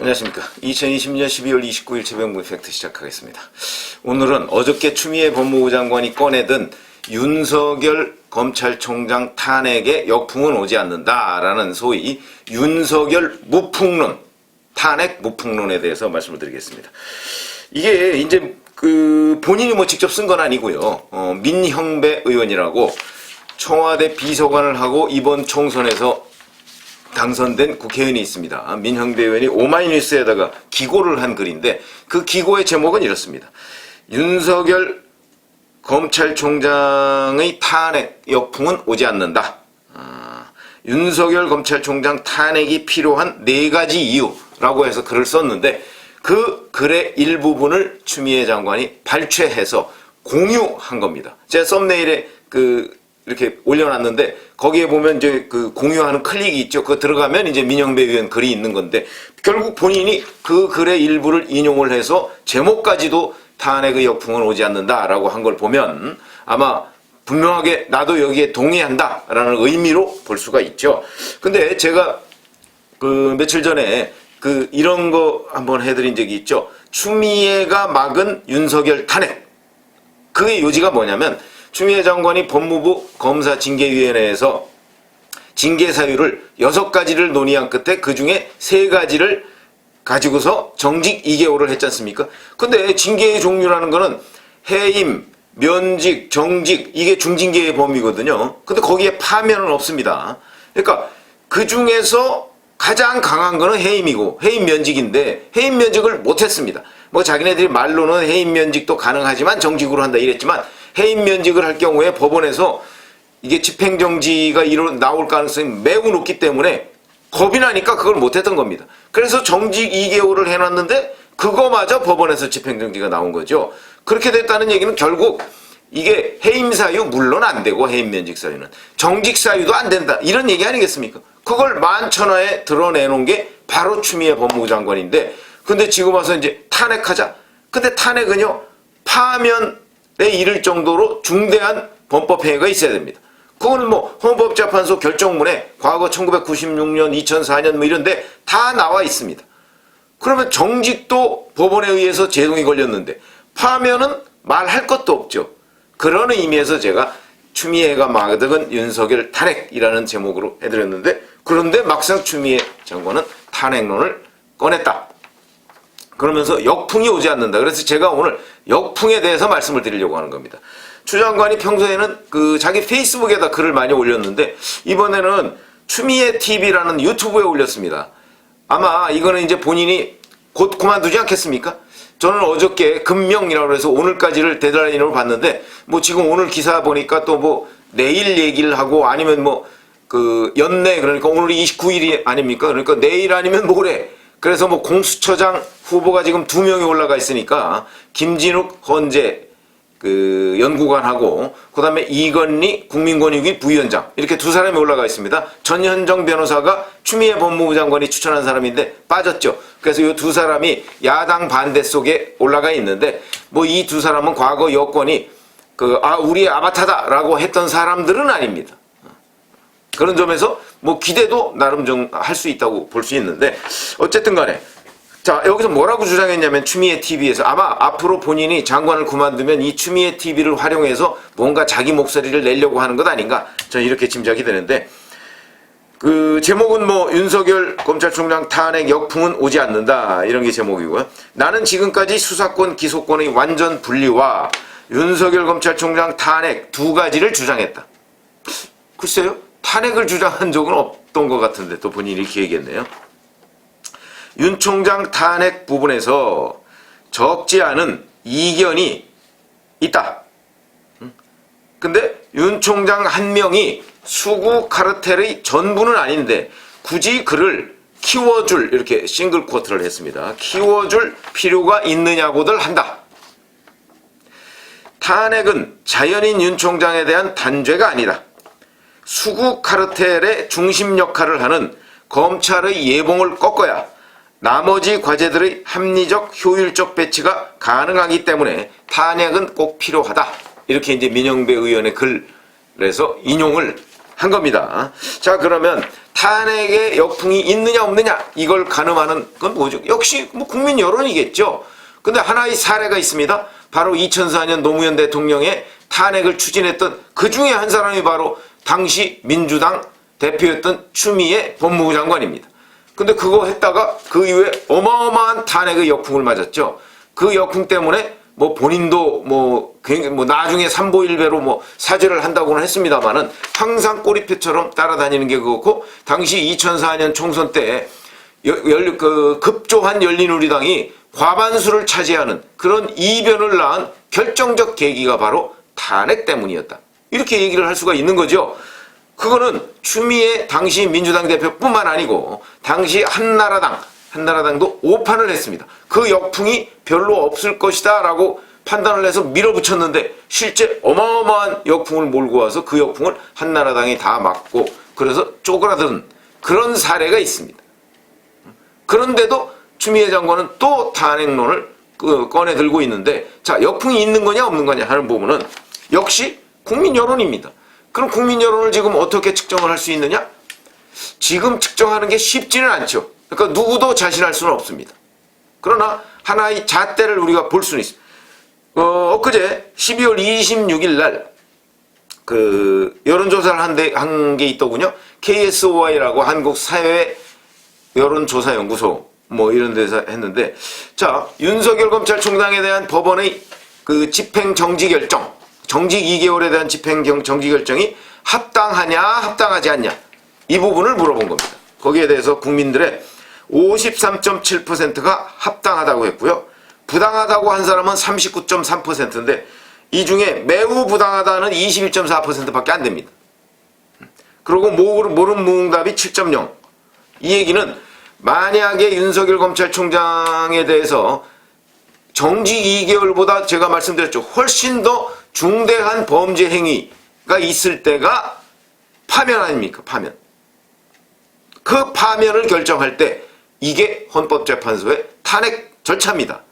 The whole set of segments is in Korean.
안녕하십니까. 2020년 12월 29일 최병무 팩트 시작하겠습니다. 오늘은 어저께 추미애 법무부 장관이 꺼내든 윤석열 검찰총장 탄핵에 역풍은 오지 않는다라는 소위 윤석열 무풍론, 탄핵 무풍론에 대해서 말씀을 드리겠습니다. 이게 이제 그 본인이 뭐 직접 쓴 건 아니고요. 어, 민형배 의원이라고 청와대 비서관을 하고 이번 총선에서 당선된 국회의원이 있습니다. 민형배 의원이 오마이뉴스에다가 기고를 한 글인데 그 기고의 제목은 이렇습니다. 윤석열 검찰총장의 탄핵 역풍은 오지 않는다. 아, 윤석열 검찰총장 탄핵이 필요한 네 가지 이유라고 해서 글을 썼는데 그 글의 일부분을 추미애 장관이 발췌해서 공유한 겁니다. 제가 썸네일에 그 이렇게 올려놨는데 거기에 보면 이제 그 공유하는 클릭이 있죠. 그거 들어가면 이제 민영배 의원 글이 있는 건데 결국 본인이 그 글의 일부를 인용을 해서 제목까지도 탄핵의 역풍은 오지 않는다라고 한 걸 보면 아마 분명하게 나도 여기에 동의한다라는 의미로 볼 수가 있죠. 근데 제가 그 며칠 전에 그 이런 거 한번 해드린 적이 있죠. 추미애가 막은 윤석열 탄핵. 그의 요지가 뭐냐면 추미애 장관이 법무부 검사 징계위원회에서 징계 사유를 여섯 가지를 논의한 끝에 그 중에 세 가지를 가지고서 정직 2개월을 했지 않습니까? 근데 징계의 종류라는 거는 해임, 면직, 정직 이게 중징계의 범위거든요. 근데 거기에 파면은 없습니다. 그러니까 그 중에서 가장 강한 거는 해임이고 해임 면직인데 해임 면직을 못 했습니다. 뭐 자기네들이 말로는 해임 면직도 가능하지만 정직으로 한다 이랬지만 해임 면직을 할 경우에 법원에서 이게 집행정지가 이루 나올 가능성이 매우 높기 때문에 겁이 나니까 그걸 못했던 겁니다. 그래서 정직 2개월을 해놨는데 그거마저 법원에서 집행정지가 나온 거죠. 그렇게 됐다는 얘기는 결국 이게 해임 사유 물론 안 되고 해임 면직 사유는 정직 사유도 안 된다 이런 얘기 아니겠습니까? 그걸 만천하에 드러내놓은 게 바로 추미애 법무부 장관인데 근데 지금 와서 이제 탄핵하자. 근데 탄핵은요 파면에 이를 정도로 중대한 범법 행위가 있어야 됩니다. 그건 뭐 헌법재판소 결정문에 과거 1996년, 2004년 뭐 이런데 다 나와 있습니다. 그러면 정직도 법원에 의해서 제동이 걸렸는데 파면은 말할 것도 없죠. 그런 의미에서 제가 추미애가 막은 윤석열 탄핵이라는 제목으로 해드렸는데 그런데 막상 추미애 장관은 탄핵론을 꺼냈다. 그러면서 역풍이 오지 않는다. 그래서 제가 오늘 역풍에 대해서 말씀을 드리려고 하는 겁니다. 추 장관이 평소에는 그 자기 페이스북에다 글을 많이 올렸는데 이번에는 추미애 TV라는 유튜브에 올렸습니다. 아마 이거는 이제 본인이 곧 그만두지 않겠습니까? 저는 어저께 금명이라고 해서 오늘까지를 데드라인으로 봤는데 뭐 지금 오늘 기사 보니까 또 뭐 내일 얘기를 하고 아니면 뭐 그 연내 그러니까 오늘이 29일이 아닙니까? 그러니까 내일 아니면 모레 그래서 뭐 공수처장 후보가 지금 두 명이 올라가 있으니까 김진욱 헌재 그 연구관하고 그다음에 이건리 국민권익위 부위원장 이렇게 두 사람이 올라가 있습니다. 전현정 변호사가 추미애 법무부 장관이 추천한 사람인데 빠졌죠. 그래서 이 두 사람이 야당 반대 속에 올라가 있는데 뭐 이 두 사람은 과거 여권이 그 아 우리의 아바타다라고 했던 사람들은 아닙니다. 그런 점에서 뭐 기대도 나름 좀 할 수 있다고 볼 수 있는데 어쨌든 간에 자 여기서 뭐라고 주장했냐면 추미애 TV에서 아마 앞으로 본인이 장관을 그만두면 이 추미애 TV를 활용해서 뭔가 자기 목소리를 내려고 하는 것 아닌가 저는 이렇게 짐작이 되는데 그 제목은 뭐 윤석열 검찰총장 탄핵 역풍은 오지 않는다 이런 게 제목이고요. 나는 지금까지 수사권 기소권의 완전 분리와 윤석열 검찰총장 탄핵 두 가지를 주장했다. 글쎄요. 탄핵을 주장한 적은 없던 것 같은데 또 본인이 이렇게 얘기했네요. 윤 총장 탄핵 부분에서 적지 않은 이견이 있다. 음. 근데 윤 총장 한 명이 수구 카르텔의 전부는 아닌데 굳이 그를 키워줄 이렇게 싱글 쿼트를 했습니다. 키워줄 필요가 있느냐고들 한다. 탄핵은 자연인 윤 총장에 대한 단죄가 아니다. 수구 카르텔의 중심 역할을 하는 검찰의 예봉을 꺾어야 나머지 과제들의 합리적 효율적 배치가 가능하기 때문에 탄핵은 꼭 필요하다. 이렇게 이제 민영배 의원의 글에서 인용을 한 겁니다. 자 그러면 탄핵의 역풍이 있느냐 없느냐 이걸 가늠하는 건 뭐죠? 역시 뭐 국민 여론이겠죠. 근데 하나의 사례가 있습니다. 바로 2004년 노무현 대통령의 탄핵을 추진했던 그 중에 한 사람이 바로 당시 민주당 대표였던 추미애 법무부 장관입니다. 근데 그거 했다가 그 이후에 어마어마한 탄핵의 역풍을 맞았죠. 그 역풍 때문에 뭐 본인도 뭐 뭐 나중에 삼보일배로 뭐 사죄를 한다고는 했습니다만은 항상 꼬리표처럼 따라다니는 게 그렇고 당시 2004년 총선 때 여- 열, 그 급조한 열린우리당이 과반수를 차지하는 그런 이변을 낳은 결정적 계기가 바로 탄핵 때문이었다. 이렇게 얘기를 할 수가 있는 거죠. 그거는 추미애 당시 민주당 대표뿐만 아니고 당시 한나라당 한나라당도 오판을 했습니다. 그 역풍이 별로 없을 것이다 라고 판단을 해서 밀어붙였는데 실제 어마어마한 역풍을 몰고 와서 그 역풍을 한나라당이 다 막고 그래서 쪼그라든 그런 사례가 있습니다. 그런데도 추미애 장관은 또 탄핵론을 그 꺼내 들고 있는데 자 역풍이 있는 거냐 없는 거냐 하는 부분은 역시 국민 여론입니다. 그럼 국민 여론을 지금 어떻게 측정을 할 수 있느냐? 지금 측정하는 게 쉽지는 않죠. 그러니까 누구도 자신할 수는 없습니다. 그러나 하나의 잣대를 우리가 볼 수는 있습니다. 어, 엊그제 12월 26일 날 그 여론조사를 한게 있더군요. KSOI라고 한국 사회 여론조사연구소 뭐 이런 데서 했는데 자 윤석열 검찰총장에 대한 법원의 그 집행 정지 결정 정직 2개월에 대한 집행 경- 정지 결정이 합당하냐 합당하지 않냐 이 부분을 물어본 겁니다. 거기에 대해서 국민들의 53.7%가 합당하다고 했고요. 부당하다고 한 사람은 39.3%인데 이 중에 매우 부당하다는 21.4%밖에 안 됩니다. 그리고 모른 무응답이 7.0. 이 얘기는 만약에 윤석열 검찰총장에 대해서 정직 2개월보다 제가 말씀드렸죠. 훨씬 더 중대한 범죄 행위가 있을 때가 파면 아닙니까? 파면. 그 파면을 결정할 때 이게 헌법재판소의 탄핵 절차입니다.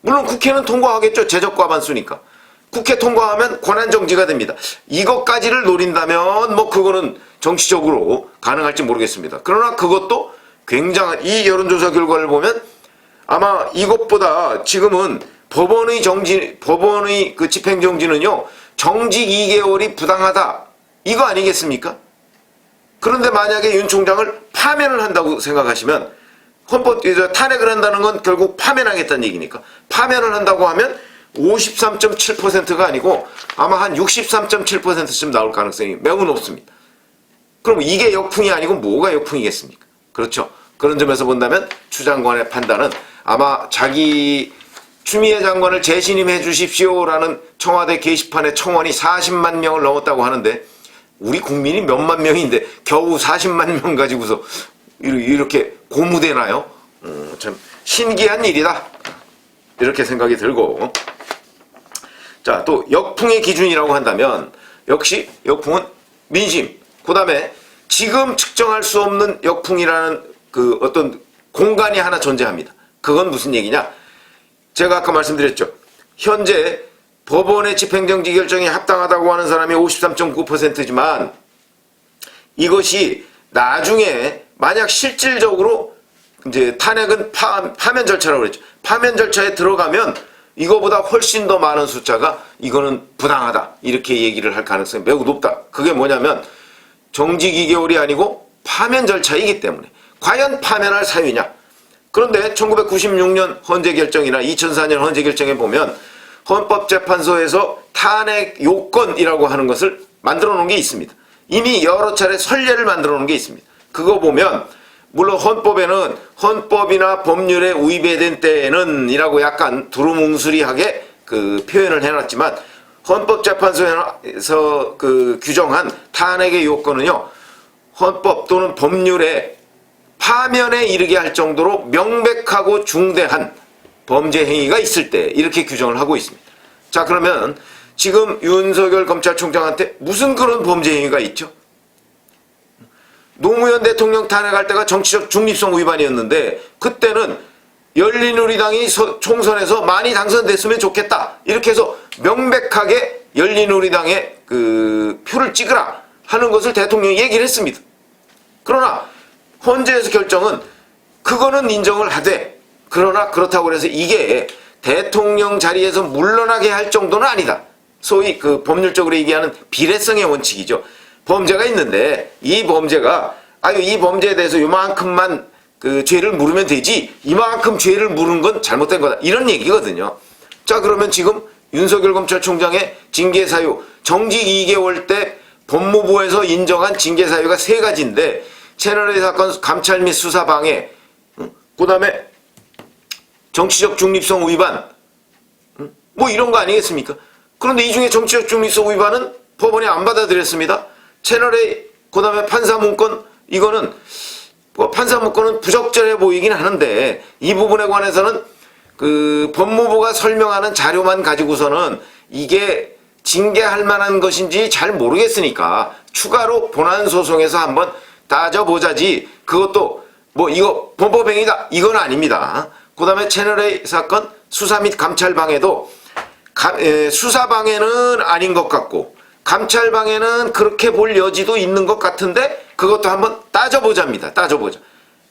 물론 국회는 통과하겠죠. 제적 과반수니까. 국회 통과하면 권한정지가 됩니다. 이것까지를 노린다면 뭐 그거는 정치적으로 가능할지 모르겠습니다. 그러나 그것도 굉장한 이 여론조사 결과를 보면 아마 이것보다 지금은 법원의 정지, 법원의 그 집행정지는요, 정직 2개월이 부당하다. 이거 아니겠습니까? 그런데 만약에 윤 총장을 파면을 한다고 생각하시면 헌법 탄핵을 한다는 건 결국 파면하겠다는 얘기니까 파면을 한다고 하면 53.7%가 아니고 아마 한 63.7%쯤 나올 가능성이 매우 높습니다. 그럼 이게 역풍이 아니고 뭐가 역풍이겠습니까? 그렇죠. 그런 점에서 본다면 추 장관의 판단은 아마 자기 추미애 장관을 재신임해 주십시오라는 청와대 게시판의 청원이 40만 명을 넘었다고 하는데 우리 국민이 몇만 명인데 겨우 40만 명 가지고서 이렇게 고무되나요? 음, 참 신기한 일이다. 이렇게 생각이 들고 자, 또 역풍의 기준이라고 한다면 역시 역풍은 민심. 그 다음에 지금 측정할 수 없는 역풍이라는 그 어떤 공간이 하나 존재합니다. 그건 무슨 얘기냐? 제가 아까 말씀드렸죠. 현재 법원의 집행정지 결정이 합당하다고 하는 사람이 53.9%지만 이것이 나중에 만약 실질적으로 이제 탄핵은 파, 파면 절차라고 그랬죠. 파면 절차에 들어가면 이거보다 훨씬 더 많은 숫자가 이거는 부당하다. 이렇게 얘기를 할 가능성이 매우 높다. 그게 뭐냐면 정직 2개월이 아니고 파면 절차이기 때문에 과연 파면할 사유냐? 그런데 1996년 헌재 결정이나 2004년 헌재 결정에 보면 헌법재판소에서 탄핵 요건이라고 하는 것을 만들어 놓은 게 있습니다. 이미 여러 차례 선례를 만들어 놓은 게 있습니다. 그거 보면 물론 헌법에는 헌법이나 법률에 위배된 때에는 이라고 약간 두루뭉술이하게 그 표현을 해놨지만 헌법재판소에서 그 규정한 탄핵의 요건은요 헌법 또는 법률에 파면에 이르게 할 정도로 명백하고 중대한 범죄 행위가 있을 때 이렇게 규정을 하고 있습니다. 자 그러면 지금 윤석열 검찰총장한테 무슨 그런 범죄 행위가 있죠? 노무현 대통령 탄핵할 때가 정치적 중립성 위반이었는데 그때는 열린우리당이 서- 총선에서 많이 당선됐으면 좋겠다 이렇게 해서 명백하게 열린우리당에 그 표를 찍으라 하는 것을 대통령이 얘기를 했습니다. 그러나 헌재에서 결정은 그거는 인정을 하되 그러나 그렇다고 해서 이게 대통령 자리에서 물러나게 할 정도는 아니다. 소위 그 법률적으로 얘기하는 비례성의 원칙이죠. 범죄가 있는데 이 범죄가 아유 이 범죄에 대해서 요만큼만 그 죄를 물으면 되지 이만큼 죄를 물은 건 잘못된 거다 이런 얘기거든요. 자 그러면 지금 윤석열 검찰총장의 징계 사유 정직 2개월 때 법무부에서 인정한 징계 사유가 세 가지인데 채널A 사건 감찰 및 수사 방해 그 다음에 정치적 중립성 위반 응? 뭐 이런 거 아니겠습니까? 그런데 이 중에 정치적 중립성 위반은 법원이 안 받아들였습니다. 채널A 그 다음에 판사 문건 이거는 뭐 판사 문건은 부적절해 보이긴 하는데 이 부분에 관해서는 그 법무부가 설명하는 자료만 가지고서는 이게 징계할 만한 것인지 잘 모르겠으니까 추가로 본안 소송에서 한번 따져보자지 그것도 뭐 이거 범법행위다 이건 아닙니다. 그 다음에 채널A 사건 수사 및 감찰 방해도 수사 방해는 아닌 것 같고 감찰 방해는 그렇게 볼 여지도 있는 것 같은데 그것도 한번 따져보자입니다. 따져보자.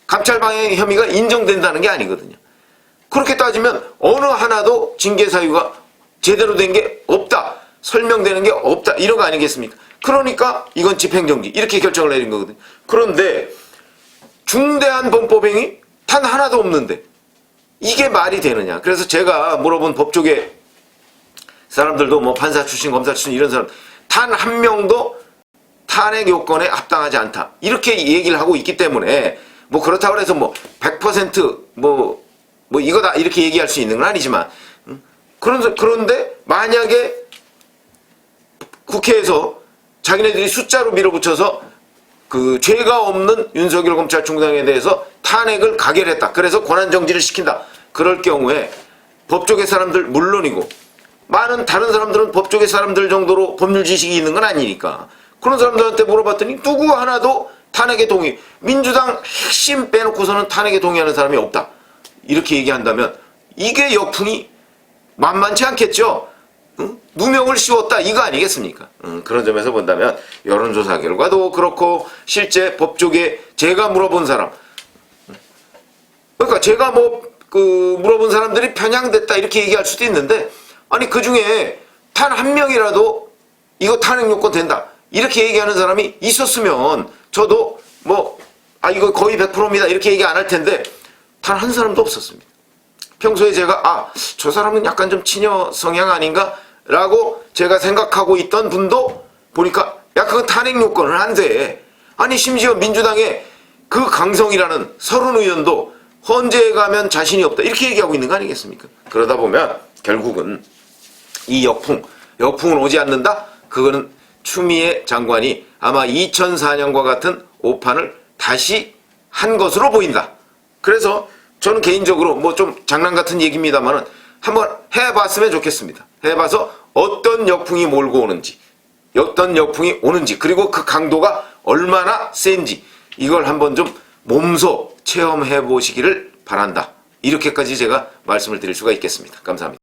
감찰 방해 혐의가 인정된다는 게 아니거든요. 그렇게 따지면 어느 하나도 징계 사유가 제대로 된 게 없다. 설명되는 게 없다. 이런 거 아니겠습니까? 그러니까 이건 집행정지. 이렇게 결정을 내린 거거든요. 그런데 중대한 범법행위 단 하나도 없는데 이게 말이 되느냐. 그래서 제가 물어본 법조계 사람들도 뭐 판사 출신, 검사 출신 이런 사람 단 한 명도 탄핵 요건에 합당하지 않다. 이렇게 얘기를 하고 있기 때문에 뭐 그렇다고 해서 뭐 100%뭐 뭐 이거다 이렇게 얘기할 수 있는 건 아니지만 음? 그런 그런데 만약에 국회에서 자기네들이 숫자로 밀어붙여서 그 죄가 없는 윤석열 검찰총장에 대해서 탄핵을 가결했다. 그래서 권한 정지를 시킨다. 그럴 경우에 법조계 사람들 물론이고 많은 다른 사람들은 법조계 사람들 정도로 법률 지식이 있는 건 아니니까 그런 사람들한테 물어봤더니 누구 하나도 탄핵에 동의 민주당 핵심 빼놓고서는 탄핵에 동의하는 사람이 없다. 이렇게 얘기한다면 이게 역풍이 만만치 않겠죠. 응? 누명을 씌웠다 이거 아니겠습니까? 응, 그런 점에서 본다면 여론조사 결과도 그렇고 실제 법조계 제가 물어본 사람 그러니까 제가 뭐 그 물어본 사람들이 편향됐다 이렇게 얘기할 수도 있는데 아니 그 중에 단 한 명이라도 이거 탄핵 요건 된다 이렇게 얘기하는 사람이 있었으면 저도 뭐 아 이거 거의 100%입니다 이렇게 얘기 안 할 텐데 단 한 사람도 없었습니다. 평소에 제가 아 저 사람은 약간 좀 친여 성향 아닌가 라고 제가 생각하고 있던 분도 보니까 야 그건 탄핵 안 돼. 아니 심지어 민주당의 그 강성이라는 서른 의원도 헌재에 가면 자신이 없다 이렇게 얘기하고 있는 거 아니겠습니까? 그러다 보면 결국은 이 역풍 역풍은 오지 않는다. 그거는 추미애 장관이 아마 2004년과 같은 오판을 다시 한 것으로 보인다. 그래서 저는 개인적으로 뭐 좀 장난 같은 얘기입니다만은 한번 해봤으면 좋겠습니다. 해봐서 어떤 역풍이 몰고 오는지, 어떤 역풍이 오는지, 그리고 그 강도가 얼마나 센지 이걸 한번 좀 몸소 체험해 보시기를 바란다. 이렇게까지 제가 말씀을 드릴 수가 있겠습니다. 감사합니다.